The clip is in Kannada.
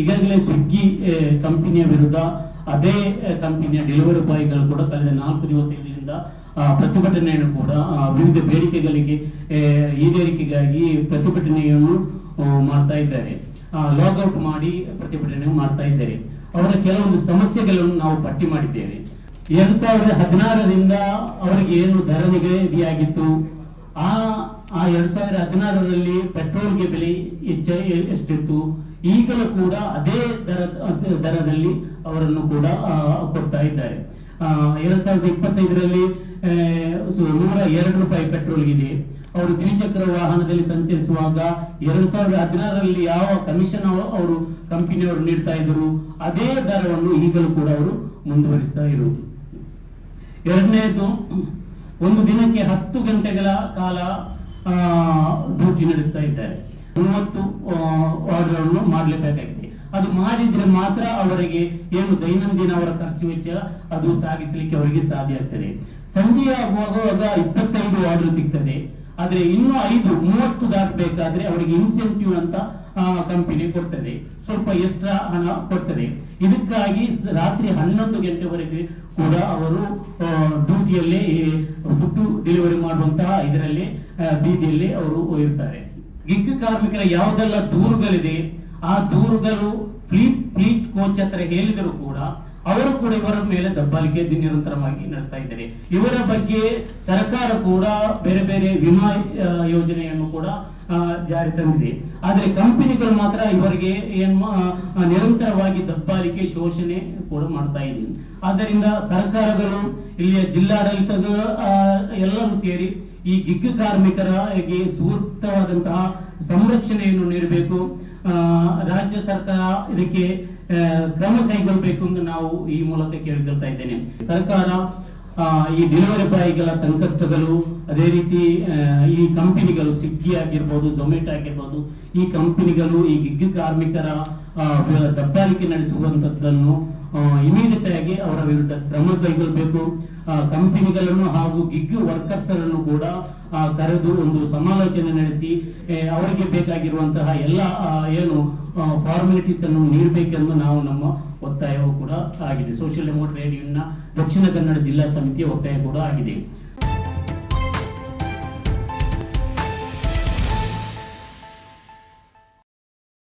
ಈಗಾಗಲೇ ಸ್ವಿಗ್ಗಿ ಕಂಪನಿಯ ವಿರುದ್ಧ ಅದೇ ಕಂಪನಿಯ ಡೆಲಿವರಿ ಬಾಯ್ಗಳು ಕೂಡ ಕಳೆದ ನಾಲ್ಕು ದಿವಸಗಳಿಂದ ಪ್ರತಿಭಟನೆಯನ್ನು ಕೂಡ ವಿವಿಧ ಬೇಡಿಕೆಗಳಿಗೆ ಈಡೇರಿಕೆಗಾಗಿ ಪ್ರತಿಭಟನೆಯನ್ನು ಮಾಡ್ತಾ ಇದ್ದಾರೆ. ಲಾಗೌಟ್ ಮಾಡಿ ಪ್ರತಿಭಟನೆ ಮಾಡ್ತಾ ಇದ್ದಾರೆ. ಅವರ ಕೆಲವೊಂದು ಸಮಸ್ಯೆಗಳನ್ನು ನಾವು ಪಟ್ಟಿ ಮಾಡಿದ್ದೇವೆ. ಎರಡ್ ಸಾವಿರದ ಹದಿನಾರರಿಂದ ಅವರಿಗೆ ಏನು ದರ ನಿಗದಿಯಾಗಿತ್ತು ಆ ಎರಡ್ ಸಾವಿರದ ಹದಿನಾರರಲ್ಲಿ ಪೆಟ್ರೋಲ್ಗೆ ಬೆಲೆ ಹೆಚ್ಚ, ಎಷ್ಟಿತ್ತು? ಈಗಲೂ ಕೂಡ ಅದೇ ದರ ದರದಲ್ಲಿ ಅವರನ್ನು ಕೂಡ ಕೊಡ್ತಾ ಇದ್ದಾರೆ. ಎರಡ್ ಸಾವಿರದ ಇಪ್ಪತ್ತೈದರಲ್ಲಿ ನೂರ ಎರಡು ರೂಪಾಯಿ ಪೆಟ್ರೋಲ್ ಇದೆ. ಅವರು ದ್ವಿಚಕ್ರ ವಾಹನದಲ್ಲಿ ಸಂಚರಿಸುವಾಗ ಎರಡ್ ಸಾವಿರದ ಹದಿನಾರರಲ್ಲಿ ಯಾವ ಕಮಿಷನ್ ಅವರು, ಕಂಪನಿಯವರು ನೀಡ್ತಾ ಇದ್ರು ಅದೇ ದರವನ್ನು ಈಗಲೂ ಕೂಡ ಅವರು ಮುಂದುವರಿಸ್ತಾ ಇರುವುದು. ಎರಡನೇದು, ಒಂದು ದಿನಕ್ಕೆ ಹತ್ತು ಗಂಟೆಗಳ ಕಾಲ ಡ್ಯೂಟಿ ನಡೆಸ್ತಾ ಇದ್ದಾರೆ. ಮೂವತ್ತು ಆರ್ಡರ್ಗಳನ್ನು ಮಾಡಲೇಬೇಕಾಗಿದೆ ಅದು ಮಾಡಿದ್ರೆ ಮಾತ್ರ ಅವರಿಗೆ ಏನು ದೈನಂದಿನ ಅವರ ಖರ್ಚು ವೆಚ್ಚ ಅದು ಸಾಗಿಸಲಿಕ್ಕೆ ಅವರಿಗೆ ಸಾಧ್ಯ ಆಗ್ತದೆ. ಸಂಜೆ ಆಗುವಾಗ ಇಪ್ಪತ್ತೈದು ಆರ್ಡರ್ ಸಿಗ್ತದೆ. ಆದ್ರೆ ಇನ್ನು ಐದು, ಮೂವತ್ತು ದಾಟಬೇಕಾದ್ರೆ ಅವರಿಗೆ ಇನ್ಸೆಂಟಿವ್ ಅಂತ ಕಂಪನಿ ಕೊಡ್ತದೆ. ಸ್ವಲ್ಪ ಎಕ್ಸ್ಟ್ರಾ ಹಣ ಕೊಡ್ತದೆ. ಇದಕ್ಕಾಗಿ ರಾತ್ರಿ ಹನ್ನೊಂದು ಗಂಟೆವರೆಗೆ ಕೂಡ ಅವರು ಡ್ಯೂಟಿಯಲ್ಲೇ ಫುಡ್ ಡೆಲಿವರಿ ಮಾಡುವಂತಹ ಇದರಲ್ಲಿ ಬೀದಿಯಲ್ಲಿ ಅವರು ಇರ್ತಾರೆ. ಗಿಗ್ ಕಾರ್ಮಿಕರ ಯಾವುದೆಲ್ಲ ದೂರುಗಳಿದೆ ಆ ದೂರುಗಳು ಫ್ಲೀಟ್ ಫ್ಲೀಟ್ ಕೋಚ್ ಹತ್ರ ಹೇಳಿದರೂ ಕೂಡ ಅವರು ಕೂಡ ಇವರ ಮೇಲೆ ದಬ್ಬಾಳಿಕೆ ನಿರಂತರವಾಗಿ ನಡೆಸ್ತಾ ಇದ್ದಾರೆ. ಇವರ ಬಗ್ಗೆ ಸರ್ಕಾರ ಕೂಡ ಬೇರೆ ಬೇರೆ ವಿಮಾ ಯೋಜನೆಯನ್ನು ಕೂಡ ಜಾರಿ ತಂದಿದೆ. ಆದರೆ ಕಂಪನಿಗಳು ಮಾತ್ರ ಇವರಿಗೆ ಏನ್ ನಿರಂತರವಾಗಿ ದಬ್ಬಾಳಿಕೆ ಶೋಷಣೆ ಕೂಡ ಮಾಡ್ತಾ ಇದೆ. ಆದ್ದರಿಂದ ಸರ್ಕಾರಗಳು, ಇಲ್ಲಿಯ ಜಿಲ್ಲಾಡಳಿತಗಳು ಎಲ್ಲರೂ ಸೇರಿ ಈ ಗಿಗ್ ಕಾರ್ಮಿಕರಿಗೆ ಸೂಕ್ತವಾದಂತಹ ಸಂರಕ್ಷಣೆಯನ್ನು ನೀಡಬೇಕು. ರಾಜ್ಯ ಸರ್ಕಾರ ಇದಕ್ಕೆ ಕ್ರಮ ಕೈಗೊಳ್ಳಬೇಕು ಎಂದು ನಾವು ಈ ಮೂಲಕ ಕೇಳಿಕೊಳ್ತಾ ಇದ್ದೇನೆ. ಸರ್ಕಾರ ಈ ಡೆಲಿವರಿ ಬಾಯ್ಗಳ ಸಂಕಷ್ಟಗಳು ಅದೇ ರೀತಿ ಈ ಕಂಪನಿಗಳು ಸ್ವಿಗ್ಗಿ ಆಗಿರ್ಬೋದು ಝೊಮ್ಯಾಟೊ ಆಗಿರ್ಬೋದು, ಈ ಕಂಪನಿಗಳು ಈ ಗಿಗ್ ಕಾರ್ಮಿಕರ ದಬ್ಬಾಳಿಕೆ ನಡೆಸುವಂತದ್ದನ್ನು ಇಮಿಡಿಯೇಟ್ ಆಗಿ ಅವರ ವಿರುದ್ಧ ಕ್ರಮ ಕೈಗೊಳ್ಳಬೇಕು ಕಂಪನಿಗಳನ್ನು ಹಾಗೂ ಗಿಗ್ ವರ್ಕರ್ಸ್ ಅನ್ನು ಕೂಡ ಕರೆದು ಒಂದು ಸಮಾಲೋಚನೆ ನಡೆಸಿ ಅವರಿಗೆ ಬೇಕಾಗಿರುವಂತಹ ಎಲ್ಲ ಏನು ಫಾರ್ಮಾಲಿಟೀಸ್ ಅನ್ನು ನೀಡಬೇಕೆಂದು ನಾವು ನಮ್ಮ ಒತ್ತಾಯವೂ ಕೂಡ ಆಗಿದೆ. ಸೋಷಿಯಲ್ ಡೆಮೋಕ್ರೇಟ್ ರೇಡಿಯೋನ ದಕ್ಷಿಣ ಕನ್ನಡ ಜಿಲ್ಲಾ ಸಮಿತಿಯ ಒತ್ತಾಯ ಕೂಡ ಆಗಿದೆ.